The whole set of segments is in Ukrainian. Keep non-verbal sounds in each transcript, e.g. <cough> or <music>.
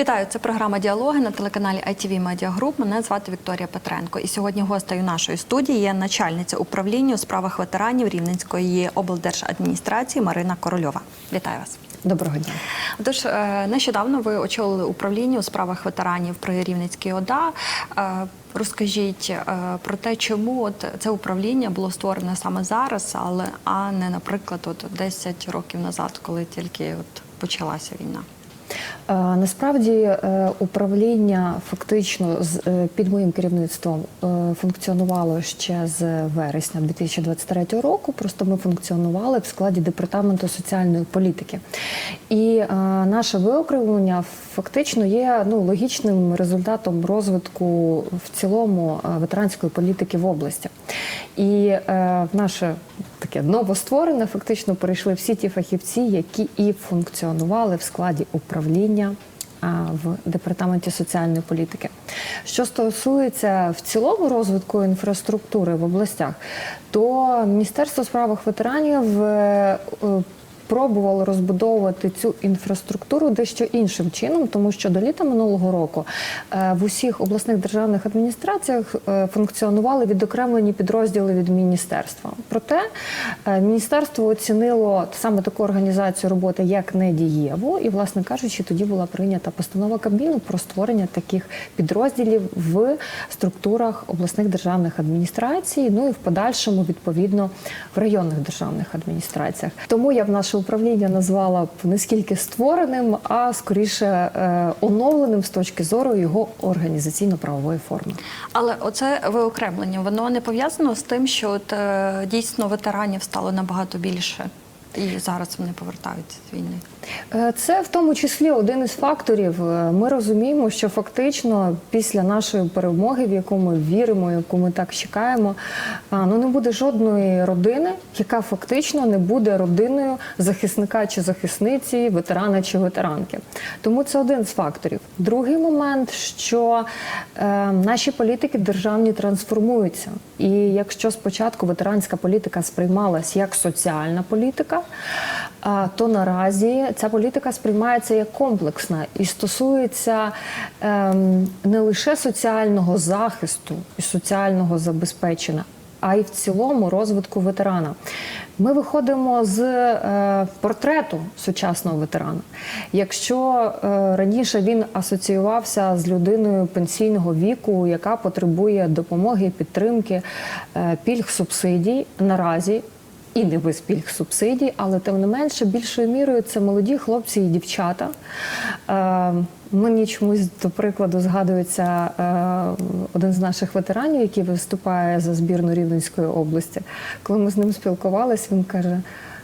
Вітаю, це програма Діалоги на телеканалі ITV Media Group. Мене звати Вікторія Петренко. І сьогодні гостею нашої студії є начальниця управління у справах ветеранів Рівненської облдержадміністрації Марина Корольова. Вітаю вас. Доброго дня. Тож е, нещодавно ви очолили управління у справах ветеранів при Рівненській ОДА. Е, Розкажіть е, про те, чому от це управління було створене саме зараз, але а не, наприклад, от 10 років назад, коли тільки от почалася війна. Е, Насправді е, управління фактично е, під моїм керівництвом функціонувало ще з вересня 2023 року. Просто ми функціонували в складі департаменту соціальної політики. І наше виокремлення фактично є ну, логічним результатом розвитку в цілому ветеранської політики в області. І е, наше таке новостворене фактично перейшли всі ті фахівці, які і функціонували в складі управління а, в департаменті соціальної політики. Що стосується в цілому розвитку інфраструктури в областях, то Міністерство справах ветеранів пробувало розбудовувати цю інфраструктуру дещо іншим чином, тому що до літа минулого року е, в усіх обласних державних адміністраціях е, функціонували відокремлені підрозділи від міністерства. Проте е, міністерство оцінило саме таку організацію роботи як недієву, і, власне кажучи, тоді була прийнята постанова Кабміну про створення таких підрозділів в структурах обласних державних адміністрацій, ну і в подальшому відповідно в районних державних адміністраціях. Тому я в наше управління назвала б не скільки створеним, а скоріше е, оновленим з точки зору його організаційно-правової форми. Але оце виокремлення, воно не пов'язано з тим, що от, е, дійсно ветеранів стало набагато більше, і зараз вони повертаються з війни. Е, Це в тому числі один із факторів. Е, Ми розуміємо, що фактично після нашої перемоги, в яку ми віримо, яку ми так чекаємо, ну не буде жодної родини, яка фактично не буде родиною захисника чи захисниці, ветерана чи ветеранки. Тому це один з факторів. Другий момент, що е, наші політики державні трансформуються. І якщо спочатку ветеранська політика сприймалась як соціальна політика, а, то наразі ця політика сприймається як комплексна і стосується ем, не лише соціального захисту і соціального забезпечення, а й в цілому розвитку ветерана. Ми виходимо з е, портрету сучасного ветерана. Якщо е, раніше він асоціювався з людиною пенсійного віку, яка потребує допомоги, підтримки, е, пільг, субсидій, наразі і не без пільг субсидій, але тим не менше більшою мірою це молоді хлопці і дівчата. Е, Мені чомусь до прикладу згадується е, один з наших ветеранів, який виступає за збірну Рівненської області. Коли ми з ним спілкувалися, він каже: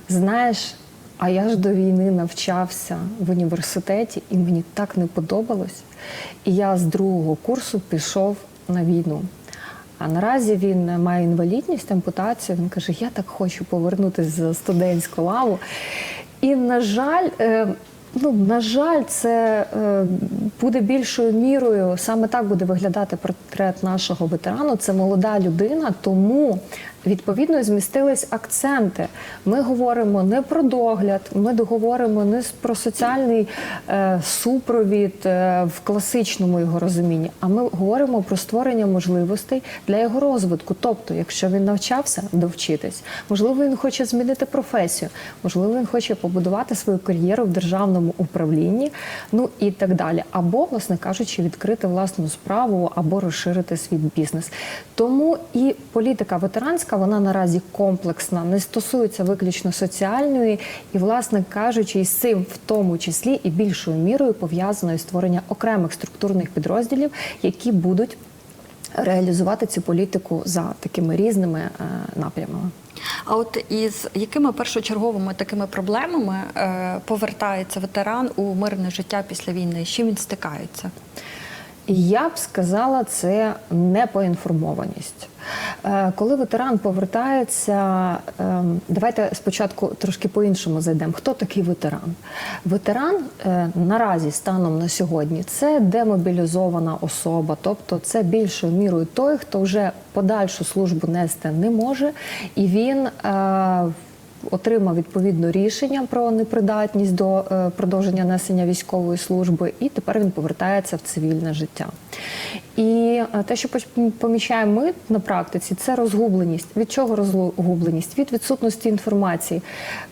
знаєш. А я ж до війни навчався в університеті, і мені так не подобалось. І я з другого курсу пішов на війну. А наразі він має інвалідність, ампутацію. Він каже: Я так хочу повернутися за студентську лаву. І, на жаль, е, ну, на жаль, це е, буде більшою мірою. Саме так буде виглядати портрет нашого ветерану. Це молода людина, тому відповідно змістились акценти. Ми говоримо не про догляд, ми говоримо не про соціальний е, супровід е, в класичному його розумінні, а ми говоримо про створення можливостей для його розвитку. Тобто, якщо він навчався, довчитись, можливо, він хоче змінити професію, можливо, він хоче побудувати свою кар'єру в державному управлінні, ну і так далі. Або, власне кажучи, відкрити власну справу або розширити свій бізнес. Тому і політика ветеранська вона наразі комплексна, не стосується виключно соціальної, і, власне кажучи, із цим в тому числі і більшою мірою пов'язано із створення окремих структурних підрозділів, які будуть реалізувати цю політику за такими різними е, напрямами. А от із якими першочерговими такими проблемами е, повертається ветеран у мирне життя після війни? З чим він стикається? Я б сказала, це непоінформованість. Е, Коли ветеран повертається, ем, давайте спочатку трошки по-іншому зайдемо. Хто такий ветеран? Ветеран е, наразі, станом на сьогодні, це демобілізована особа, тобто це більшою мірою той, хто вже подальшу службу нести не може, і він е, отримав відповідно рішення про непридатність до продовження несення військової служби, і тепер він повертається в цивільне життя. І е, те, що поч- ми на практиці, це розгубленість. Від чого розгубленість? Від відсутності інформації.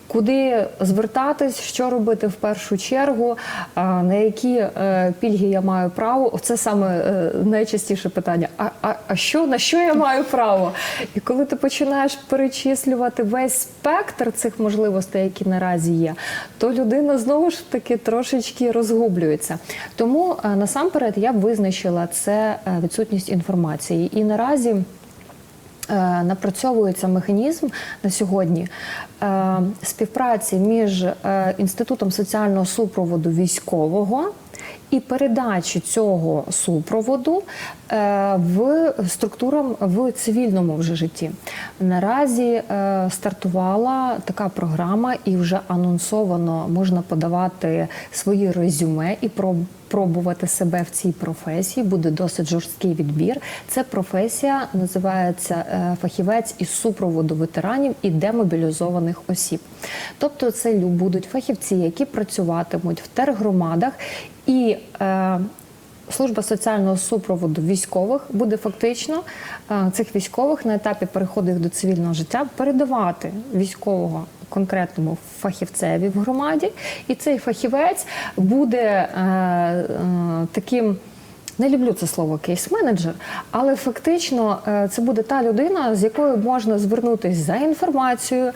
Куди звертатись, що робити в першу чергу, на які е, пільги я маю право? Це саме е, найчастіше питання. А, а, а що на що я маю право? І коли ти починаєш перечислювати весь спектр цих можливостей, які наразі є, то людина знову ж таки трошечки розгублюється. Тому насамперед я б визначила це е, відсутність інформації. І наразі. Е, Напрацьовується механізм на сьогодні е, співпраці між інститутом соціального супроводу військового і передачі цього супроводу е, в структурам в цивільному вже житті. Наразі е, стартувала така програма, і вже анонсовано можна подавати свої резюме і про пробувати себе в цій професії. Буде досить жорсткий відбір. Це професія називається е, фахівець із супроводу ветеранів і демобілізованих осіб. Тобто, це будуть фахівці, які працюватимуть в тергромадах і. Е, Служба соціального супроводу військових буде фактично е, цих військових на етапі переходу їх до цивільного життя передавати військового конкретному фахівцеві в громаді, і цей фахівець буде е, е, таким. Не люблю це слово кейс-менеджер, але фактично е, це буде та людина, з якою можна звернутися за інформацією,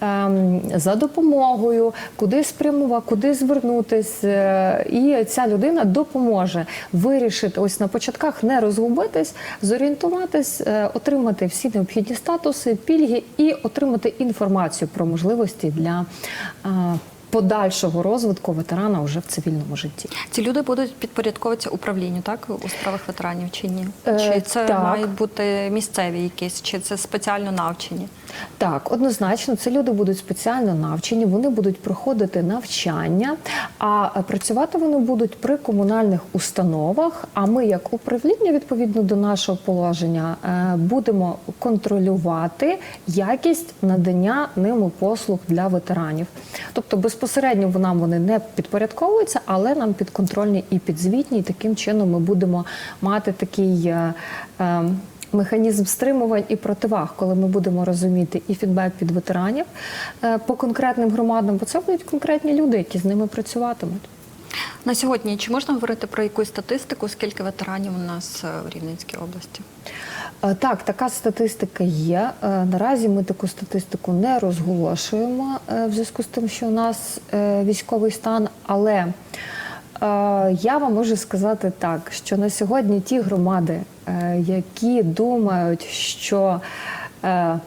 ем, за допомогою, куди спрямувати, куди звернутись. е, І ця людина допоможе вирішити ось на початках не розгубитись, зорієнтуватись, е, отримати всі необхідні статуси, пільги і отримати інформацію про можливості для подальшого розвитку ветерана вже в цивільному житті. Ці люди будуть підпорядковуватися управлінню, так у справах ветеранів чи ні? Е, Чи це так. мають бути місцеві якісь, чи це спеціально навчені? Так, однозначно, це люди будуть спеціально навчені, вони будуть проходити навчання, а працювати вони будуть при комунальних установах. А ми, як управління, відповідно до нашого положення, е, будемо контролювати якість надання ними послуг для ветеранів. Тобто безпосередньо нам вони не підпорядковуються, але нам підконтрольні і підзвітні. І таким чином ми будемо мати такий. е, е, Механізм стримувань і противаг, коли ми будемо розуміти і фідбек від ветеранів е, по конкретним громадам, бо це будуть конкретні люди, які з ними працюватимуть. На сьогодні чи можна говорити про якусь статистику, скільки ветеранів у нас е, в Рівненській області? Е, Так, така статистика є. Е, Наразі ми таку статистику не розголошуємо е, в зв'язку з тим, що у нас військовий стан, але я вам можу сказати так, що на сьогодні ті громади, які думають, що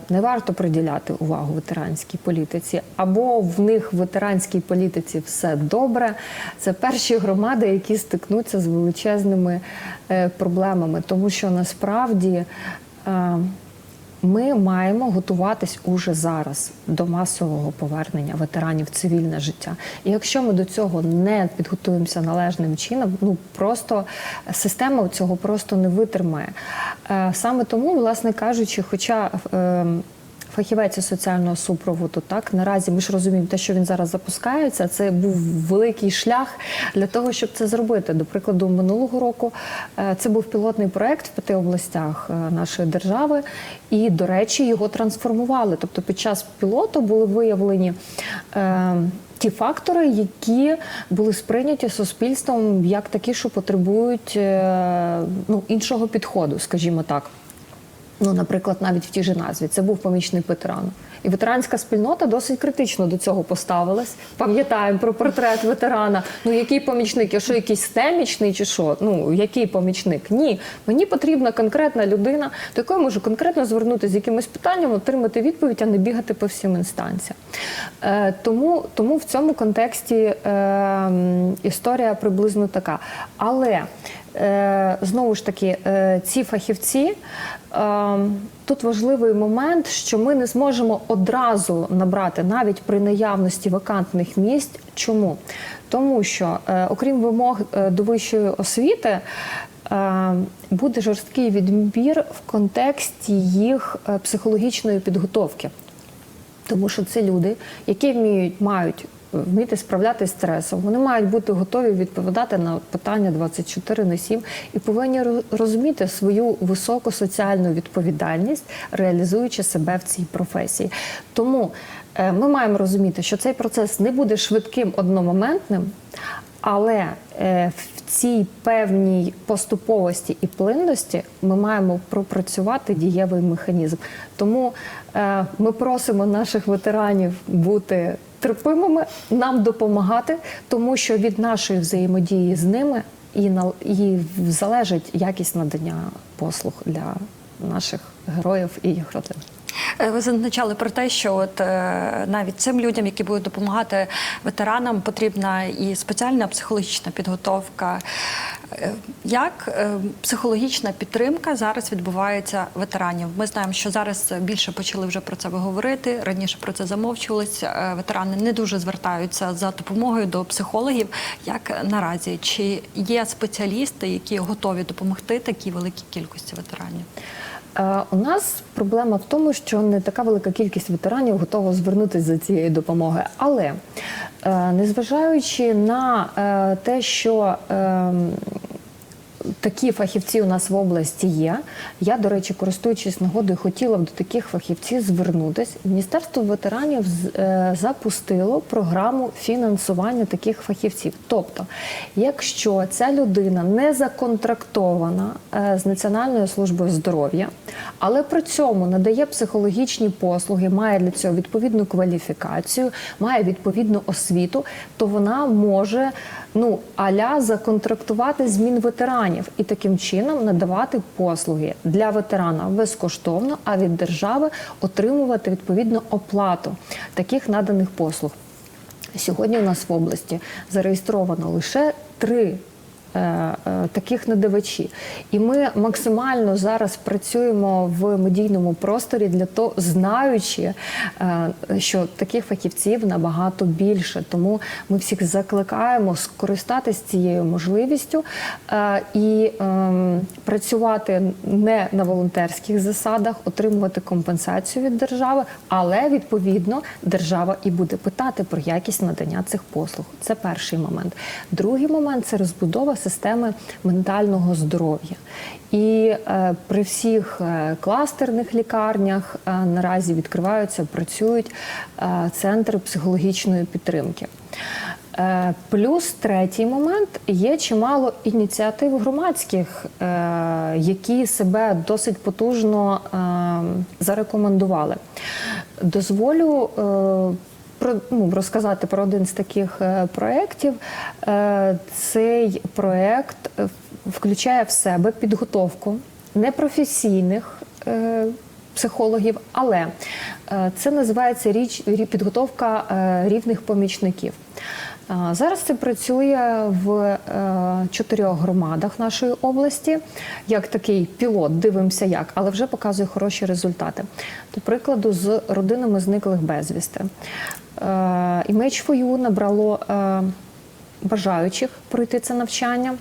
не варто приділяти увагу ветеранській політиці, або в них в ветеранській політиці все добре. Це перші громади, які стикнуться з величезними е, проблемами, тому що насправді. Ми маємо готуватись уже зараз до масового повернення ветеранів в цивільне життя. І якщо ми до цього не підготуємося належним чином, ну просто система цього просто не витримає. Е, Саме тому, власне кажучи, хоча е, Фахівець соціального супроводу, так наразі ми ж розуміємо, те, що він зараз запускається, це був великий шлях для того, щоб це зробити. До прикладу, минулого року е, це був пілотний проект в п'яти областях е, нашої держави, і, до речі, його трансформували. Тобто, під час пілоту були виявлені. Е, Ті фактори, які були сприйняті суспільством як такі, що потребують ну, іншого підходу, скажімо так. Ну, наприклад, навіть в тій же назві це був помічник ветерану. І ветеранська спільнота досить критично до цього поставилась. Пам'ятаємо про портрет ветерана. Ну який помічник? Я що якийсь стемічний чи що? Ну який помічник? Ні, мені потрібна конкретна людина, до якої можу конкретно звернутися з якимось питанням, отримати відповідь, а не бігати по всім інстанціям. Е, тому, тому в цьому контексті е, історія приблизно така. Але е, знову ж таки, е, ці фахівці. Е, Тут важливий момент, що ми не зможемо одразу набрати навіть при наявності вакантних місць. Чому? Тому що, е, окрім вимог е, до вищої освіти, е, буде жорсткий відбір в контексті їх психологічної підготовки. Тому що це люди, які вміють, мають вміти справлятися з стресом. Вони мають бути готові відповідати на питання 24 на 7 і повинні розуміти свою високу соціальну відповідальність, реалізуючи себе в цій професії. Тому е, ми маємо розуміти, що цей процес не буде швидким одномоментним. Але е, в цій певній поступовості і плинності ми маємо пропрацювати дієвий механізм. Тому е, ми просимо наших ветеранів бути терпимими, нам допомагати, тому що від нашої взаємодії з ними і, на, і залежить якість надання послуг для наших героїв і їх родин. Е, Ви зазначали про те, що от е, навіть цим людям, які будуть допомагати ветеранам, потрібна і спеціальна психологічна підготовка. Е, Як психологічна підтримка зараз відбувається ветеранів? Ми знаємо, що зараз більше почали вже про це говорити. Раніше про це замовчувались. Е, Ветерани не дуже звертаються за допомогою до психологів. Як наразі чи є спеціалісти, які готові допомогти такій великій кількості ветеранів? Е, У нас проблема в тому, що не така велика кількість ветеранів готова звернутися за цією допомогою. Але е, незважаючи на е, те, що ем, Такі фахівці у нас в області є. Я, до речі, користуючись нагодою, хотіла б до таких фахівців звернутися. Міністерство ветеранів е, запустило програму фінансування таких фахівців. Тобто, якщо ця людина не законтрактована е, з Національною службою здоров'я, але при цьому надає психологічні послуги, має для цього відповідну кваліфікацію, має відповідну освіту, то вона може ну аля законтрактувати змін ветеранів і таким чином надавати послуги для ветерана безкоштовно, а від держави отримувати відповідну оплату таких наданих послуг. Сьогодні у нас в області зареєстровано лише три таких надавачі. І ми максимально зараз працюємо в медійному просторі для того, знаючи, е, що таких фахівців набагато більше. Тому ми всіх закликаємо скористатися цією можливістю е, і ем, працювати не на волонтерських засадах, отримувати компенсацію від держави, але відповідно держава і буде питати про якість надання цих послуг. Це перший момент. Другий момент це розбудова системи ментального здоров'я. І е, при всіх е, кластерних лікарнях е, наразі відкриваються, працюють е, центри психологічної підтримки. Е, Плюс третій момент є чимало ініціатив громадських, е, які себе досить потужно е, зарекомендували. Дозволю е, про ну, розказати про один з таких е, проєктів. Е, Цей проєкт е, включає в себе підготовку непрофесійних психологів, але це називається річ підготовка рівних помічників. Зараз це працює в е, чотирьох громадах нашої області, як такий пілот, дивимося як, але вже показує хороші результати. До прикладу, з родинами зниклих безвісти. Е, for набрало е, бажаючих пройти це навчання.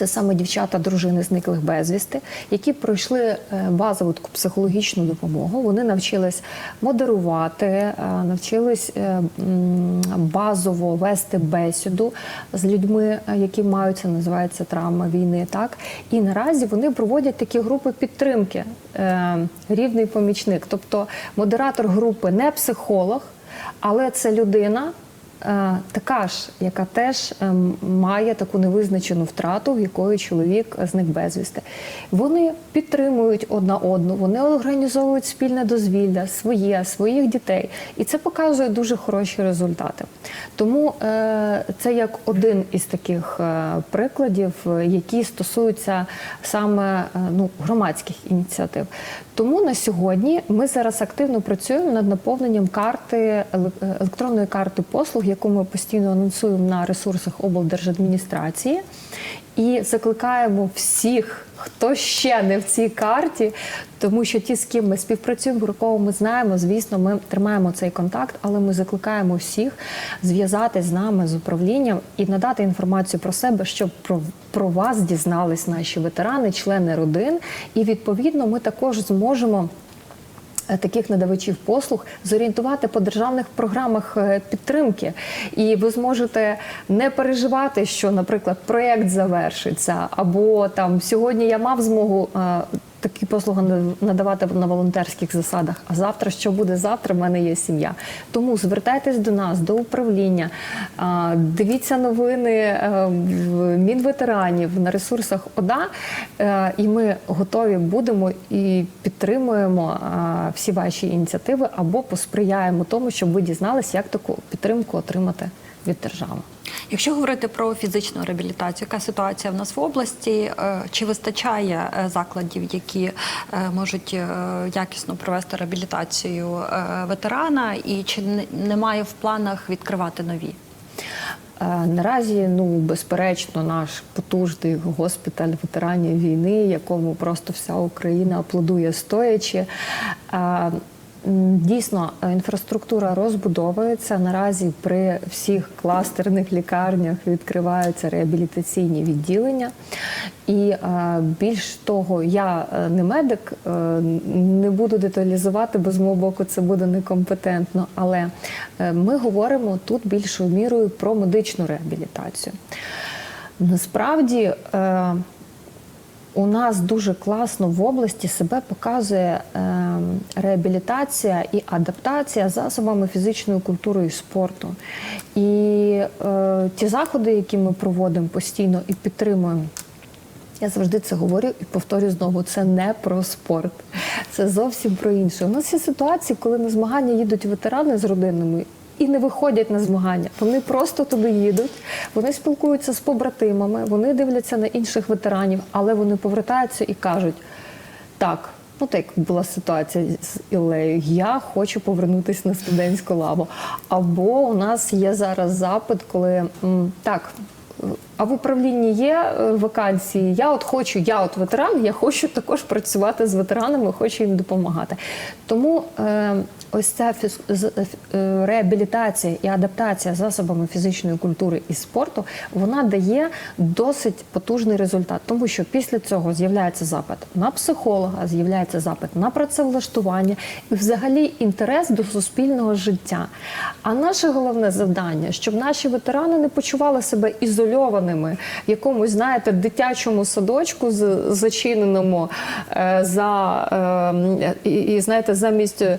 Це саме дівчата, дружини зниклих безвісти, які пройшли е, базову таку психологічну допомогу. Вони навчились модерувати, е, навчились е, базово вести бесіду з людьми, які мають це називається травма війни. Так і наразі вони проводять такі групи підтримки, рівний помічник, тобто модератор групи не психолог, але це людина. Е, Така ж, яка теж ем, має таку невизначену втрату, в якої чоловік зник безвісти. Вони підтримують одна одну, вони організовують спільне дозвілля, своє, своїх дітей, і це показує дуже хороші результати. Тому е, це як один із таких е, прикладів, які стосуються саме ну, громадських ініціатив. Тому на сьогодні ми зараз активно працюємо над наповненням карти електронної карти послуг, яку ми постійно анонсуємо на ресурсах облдержадміністрації. І закликаємо всіх, хто ще не в цій карті, тому що ті, з ким ми співпрацюємо, про кого ми знаємо, звісно, ми тримаємо цей контакт, але ми закликаємо всіх зв'язатись з нами з управлінням і надати інформацію про себе, щоб про, про вас дізнались наші ветерани, члени родин. І відповідно ми також зможемо Таких надавачів послуг зорієнтувати по державних програмах е, підтримки, і ви зможете не переживати, що, наприклад, проєкт завершиться, або там сьогодні я мав змогу е, такі послуги надавати на волонтерських засадах. А завтра що буде завтра? В мене є сім'я. Тому звертайтесь до нас, до управління, дивіться новини е, в Мінветеранів на ресурсах ОДА, е, і ми готові будемо і підтримуємо всі ваші ініціативи або посприяємо тому, щоб ви дізналися, як таку підтримку отримати від держави. Якщо говорити про фізичну реабілітацію, яка ситуація в нас в області? Е, Чи вистачає е, закладів, які е, можуть якісно провести реабілітацію ветерана, і чи немає в планах відкривати нові? Наразі, ну безперечно, наш потужний госпіталь ветеранів війни, якому просто вся Україна аплодує стоячи. Дійсно, інфраструктура розбудовується. Наразі при всіх кластерних лікарнях відкриваються реабілітаційні відділення. І е, більш того, я е, не медик, е, не буду деталізувати, бо з мого боку це буде некомпетентно. Але ми говоримо тут більшою мірою про медичну реабілітацію. Насправді. У нас дуже класно в області себе показує е, реабілітація і адаптація засобами фізичної культури і спорту. І е, ті заходи, які ми проводимо постійно і підтримуємо. Я завжди це говорю і повторю знову: це не про спорт, це зовсім про інше. У нас є ситуації, коли на змагання їдуть ветерани з родинами і не виходять на змагання. Вони просто туди їдуть, вони спілкуються з побратимами, вони дивляться на інших ветеранів, але вони повертаються і кажуть: так. Ну, так як була ситуація з Ілею, я хочу повернутися на студентську лаву. Або у нас є зараз запит, коли так. А в управлінні є е, вакансії. Я от хочу, я от ветеран, я хочу також працювати з ветеранами, хочу їм допомагати. Тому е, ось ця фіз, е, реабілітація і адаптація засобами фізичної культури і спорту вона дає досить потужний результат, тому що після цього з'являється запит на психолога, з'являється запит на працевлаштування і взагалі інтерес до суспільного життя. А наше головне завдання, щоб наші ветерани не почували себе ізольованими в якомусь, знаєте, дитячому садочку з- зачиненому е, за е, і, знаєте, замість е,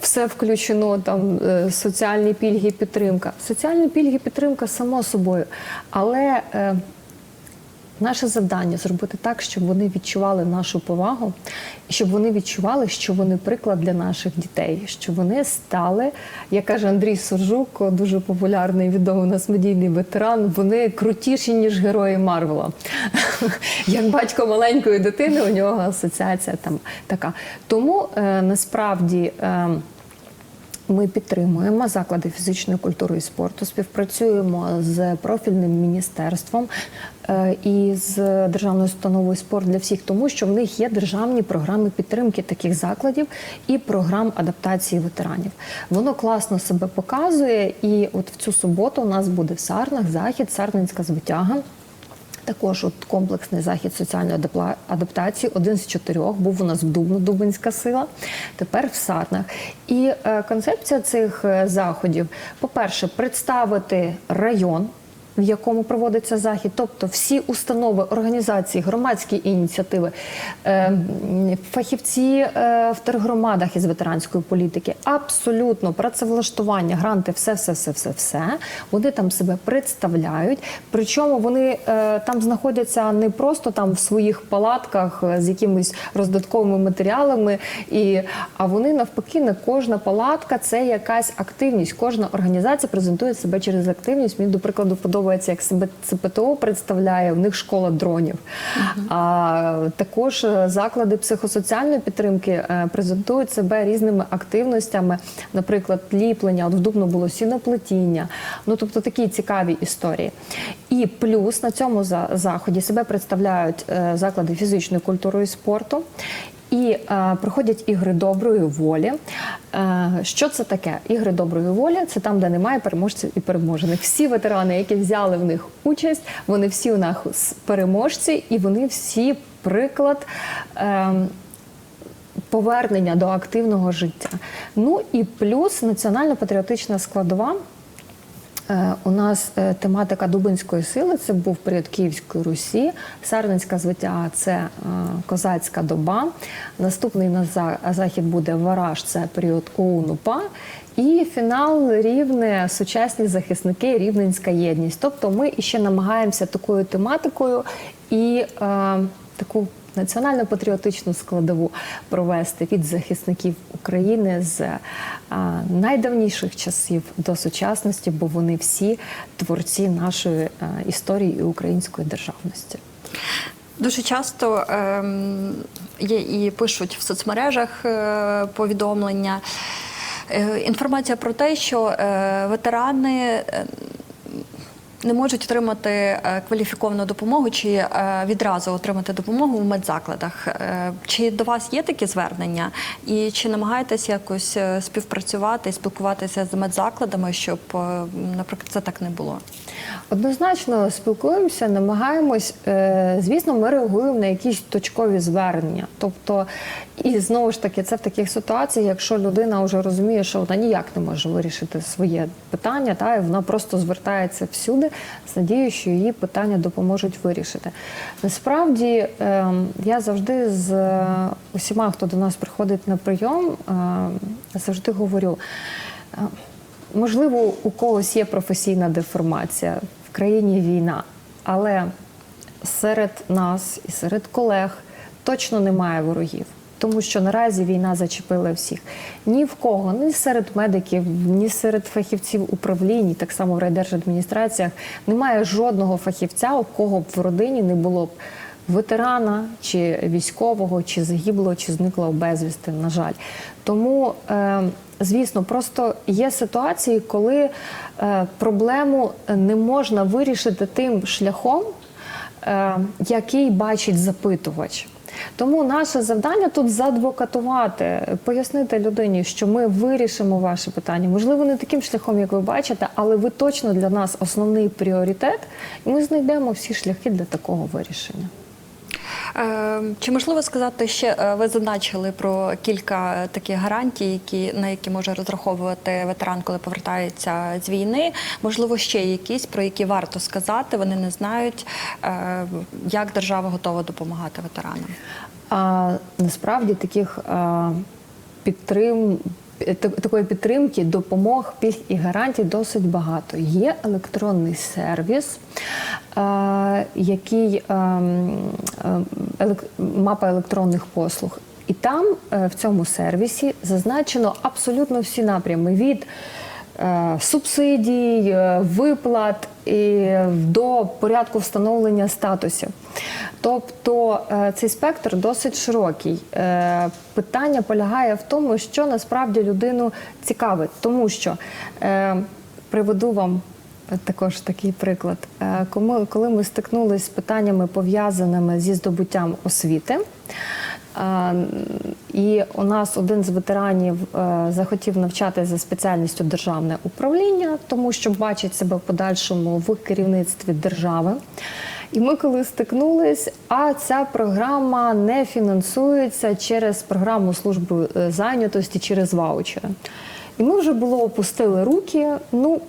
все включено там е, соціальні пільги, підтримка. Соціальні пільги, підтримка само собою, але е, Наше завдання зробити так, щоб вони відчували нашу повагу, і щоб вони відчували, що вони приклад для наших дітей, що вони стали, як каже Андрій Суржук, дуже популярний відомий нас медійний ветеран. Вони крутіші ніж герої Марвела. <laughs> Як батько маленької дитини, у нього асоціація там така. Тому е, насправді. Ми підтримуємо заклади фізичної культури і спорту, співпрацюємо з профільним міністерством е, і з державною установою спорт для всіх, тому що в них є державні програми підтримки таких закладів і програм адаптації ветеранів. Воно класно себе показує, і от в цю суботу у нас буде в Сарнах захід, Сарненська звитяга. Також от комплексний захід соціальної адаптації, один з чотирьох, був у нас в Дубно, Дубинська сила, тепер в Сарнах. І е, концепція цих е, заходів, по-перше, представити район. В якому проводиться захід, тобто всі установи, організації, громадські ініціативи, е, фахівці е, в тергромадах із ветеранської політики, абсолютно працевлаштування, гранти, все, все, все, все, все. Вони там себе представляють. Причому вони е, там знаходяться не просто там в своїх палатках з якимись роздатковими матеріалами, і, а вони навпаки, не кожна палатка це якась активність. Кожна організація презентує себе через активність. Мені, до прикладу, подобається, як себе ЦПТО представляє, в них школа дронів. А також е, заклади психосоціальної підтримки е, презентують себе різними активностями, наприклад, ліплення, от в Дубно було сіноплетіння. Ну тобто такі цікаві історії. І плюс на цьому заході себе представляють е, заклади фізичної культури і спорту. І е, проходять ігри доброї волі. Е, що це таке? Ігри доброї волі це там, де немає переможців і переможених. Всі ветерани, які взяли в них участь, вони всі у нас переможці, і вони всі приклад. Е, повернення до активного життя. Ну і плюс національно-патріотична складова. Е, У нас е, тематика Дубинської сили це був період Київської Русі, Сарненська звитяга це е, козацька доба. Наступний на захід буде Вараж, це період ОУН-УПА. І фінал рівне сучасні захисники, рівненська єдність. Тобто ми іще намагаємося такою тематикою і е, таку національно-патріотичну складову провести від захисників України з найдавніших часів до сучасності, бо вони всі творці нашої історії і української державності. Дуже часто ем, є і пишуть в соцмережах е, повідомлення. Е, інформація про те, що е, ветерани не можуть отримати е, кваліфіковану допомогу чи е, відразу отримати допомогу в медзакладах. Е, Чи до вас є такі звернення? І чи намагаєтесь якось співпрацювати спілкуватися з медзакладами, щоб, наприклад, це так не було? Однозначно спілкуємося, намагаємось. Звісно, ми реагуємо на якісь точкові звернення. Тобто, і знову ж таки, це в таких ситуаціях, якщо людина вже розуміє, що вона ніяк не може вирішити своє питання, та і вона просто звертається всюди з надією, що її питання допоможуть вирішити. Насправді, е, я завжди з е, усіма, хто до нас приходить на прийом, е, завжди говорю. е, Можливо, у когось є професійна деформація в країні війна, але серед нас і серед колег точно немає ворогів. Тому що наразі війна зачепила всіх. Ні в кого, ні серед медиків, ні серед фахівців управлінь, так само в райдержадміністраціях, немає жодного фахівця, у кого б в родині не було б ветерана, чи військового, чи загиблого, чи зниклого безвісти, на жаль. Тому, е, звісно, просто є ситуації, коли е, проблему не можна вирішити тим шляхом, е, який бачить запитувач. Тому наше завдання тут заадвокатувати, пояснити людині, що ми вирішимо ваше питання. Можливо, не таким шляхом, як ви бачите, але ви точно для нас основний пріоритет, і ми знайдемо всі шляхи для такого вирішення. Е, Чи можливо сказати ще, е, ви зазначили про кілька таких гарантій, які, на які може розраховувати ветеран, коли повертається з війни? Можливо, ще якісь, про які варто сказати, вони не знають, е, як держава готова допомагати ветеранам. А насправді таких а, підтрим. Та- Такої підтримки, допомог, пільг і гарантій досить багато. Є електронний сервіс, який а, м, а, елек- мапа електронних послуг. І там е, в цьому сервісі зазначено абсолютно всі напрями від е, субсидій, е, виплат і до порядку встановлення статусів. Тобто е, цей спектр досить широкий. Е, Питання полягає в тому, що насправді людину цікавить, тому що е, приведу вам. Також такий приклад. Коли, ми стикнулися з питаннями пов'язаними зі здобуттям освіти, і у нас один з ветеранів е, захотів навчати за спеціальністю державне управління, тому що бачить себе в подальшому в керівництві держави. І ми коли стикнулись, а ця програма не фінансується через програму служби е, зайнятості через ваучери. І ми вже було опустили руки. Ну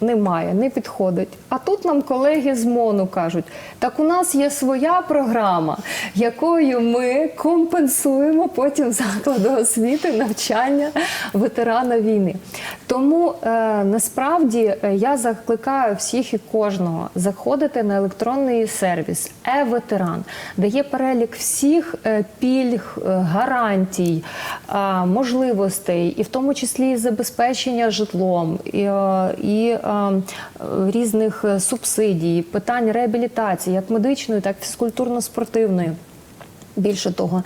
немає, не підходить. А тут нам колеги з МОНу кажуть: так у нас є своя програма, якою ми компенсуємо потім закладу освіти навчання ветерана війни. Тому е, насправді е, я закликаю всіх і кожного заходити на електронний сервіс е-ветеран, де є перелік всіх е, пільг, е, гарантій, е, можливостей, і в тому числі і забезпечення житлом, і, і е, різних е, субсидій, питань реабілітації, як медичної, так і фізкультурно-спортивної. Більше того,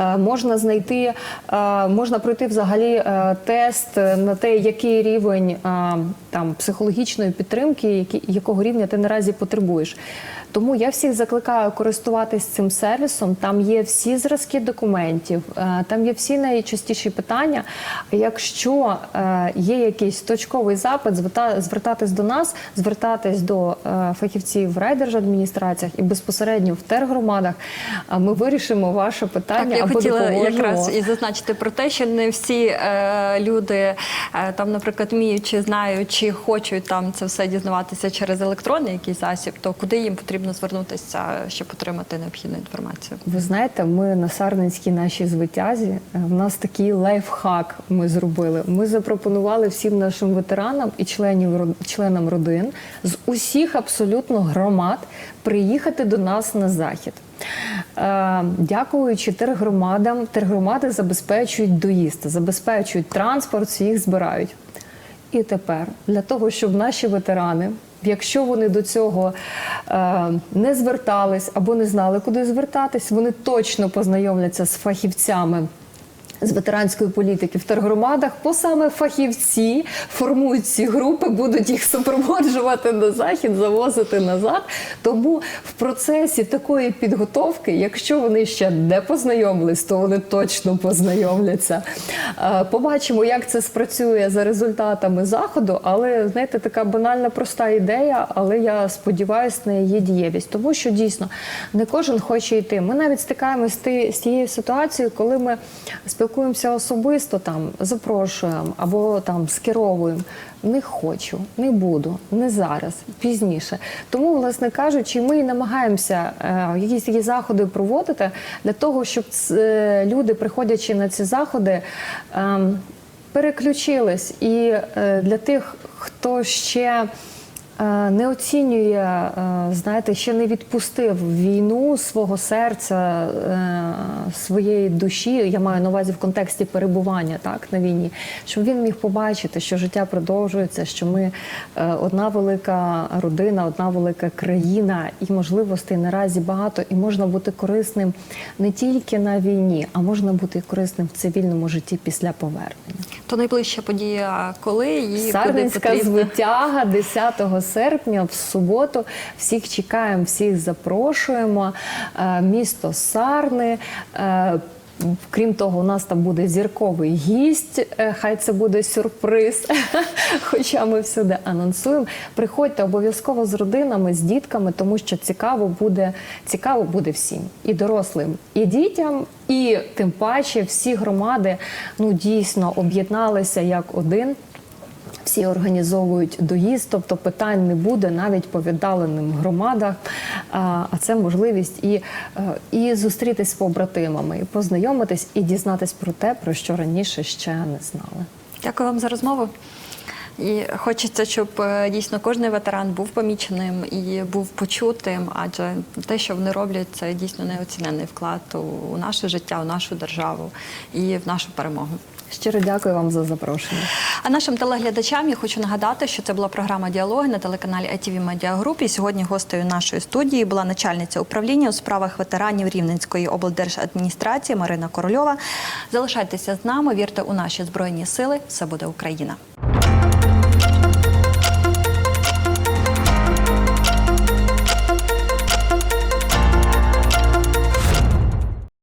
е, можна знайти, е, можна пройти взагалі тест на те, який рівень там психологічної підтримки, які, якого рівня ти наразі потребуєш. Тому я всіх закликаю користуватись цим сервісом. Там є всі зразки документів, е, там є всі найчастіші питання. Якщо е, є якийсь точковий запит, зверта- звертатись до нас, звертатись до е, фахівців в райдержадміністраціях і безпосередньо в тергромадах. Ми вирішимо ваше питання Так, я або хотіла допоможемо. якраз і зазначити про те, що не всі люди там, наприклад, вміють чи знають, чи хочуть там це все дізнаватися через електронний якийсь засіб, то куди їм потрібно звернутися, щоб отримати необхідну інформацію? Ви знаєте, ми на Сарненській нашій звитязі е, в нас такий лайфхак ми зробили. Ми запропонували всім нашим ветеранам і членів членам родин з усіх абсолютно громад приїхати до нас на захід. Е, Дякуючи тергромадам, тергромади забезпечують доїзд, забезпечують транспорт, всі їх збирають. І тепер для того, щоб наші ветерани, якщо вони до цього е, не звертались або не знали, куди звертатись, вони точно познайомляться з фахівцями. З ветеранської політики в тергромадах, бо саме фахівці формують ці групи, будуть їх супроводжувати на захід, завозити назад. Тому в процесі такої підготовки, якщо вони ще не познайомились, то вони точно познайомляться. Е, Побачимо, як це спрацює за результатами заходу. Але знаєте, така банальна проста ідея, але я сподіваюся на її дієвість, тому що дійсно не кожен хоче йти. Ми навіть стикаємося з тією ситуацією, коли ми спілкуємося особисто, там запрошуємо або там скеровуємо. Не хочу, не буду, не зараз, пізніше. Тому, власне кажучи, ми намагаємося е, якісь такі заходи проводити для того, щоб е, люди, приходячи на ці заходи, ем, переключились. І е, для тих, хто ще е, не оцінює, е, знаєте, ще не відпустив війну свого серця, е, своєї душі. Я маю на увазі в контексті перебування так на війні, щоб він міг побачити, що життя продовжується, що ми е, одна велика родина, одна велика країна, і можливостей наразі багато, і можна бути корисним не тільки на війні, а можна бути корисним в цивільному житті після повернення. То найближча подія, коли куди Сарненська звитяга 10 серпня в суботу. Всіх чекаємо, всіх запрошуємо. Е, Місто Сарни. Е, Крім того, у нас там буде зірковий гість. Е, Хай це буде сюрприз. <laughs> Хоча ми всюди анонсуємо. Приходьте обов'язково з родинами, з дітками, тому що цікаво буде, цікаво буде всім і дорослим, і дітям, і тим паче всі громади ну дійсно об'єдналися як один. Всі організовують доїзд, тобто питань не буде навіть по віддаленим громадах. А це можливість і, е, і зустрітись з побратимами, і познайомитись, і дізнатись про те, про що раніше ще не знали. Дякую вам за розмову. І хочеться, щоб е, дійсно кожен ветеран був поміченим і був почутим, адже те, що вони роблять, це дійсно неоцінений вклад у наше життя, у нашу державу і в нашу перемогу. Щиро дякую вам за запрошення. А нашим телеглядачам я хочу нагадати, що це була програма Діалоги на телеканалі Media Group. І сьогодні гостею нашої студії була начальниця управління у справах ветеранів Рівненської облдержадміністрації Марина Корольова. Залишайтеся з нами, вірте у наші збройні сили. Все буде Україна.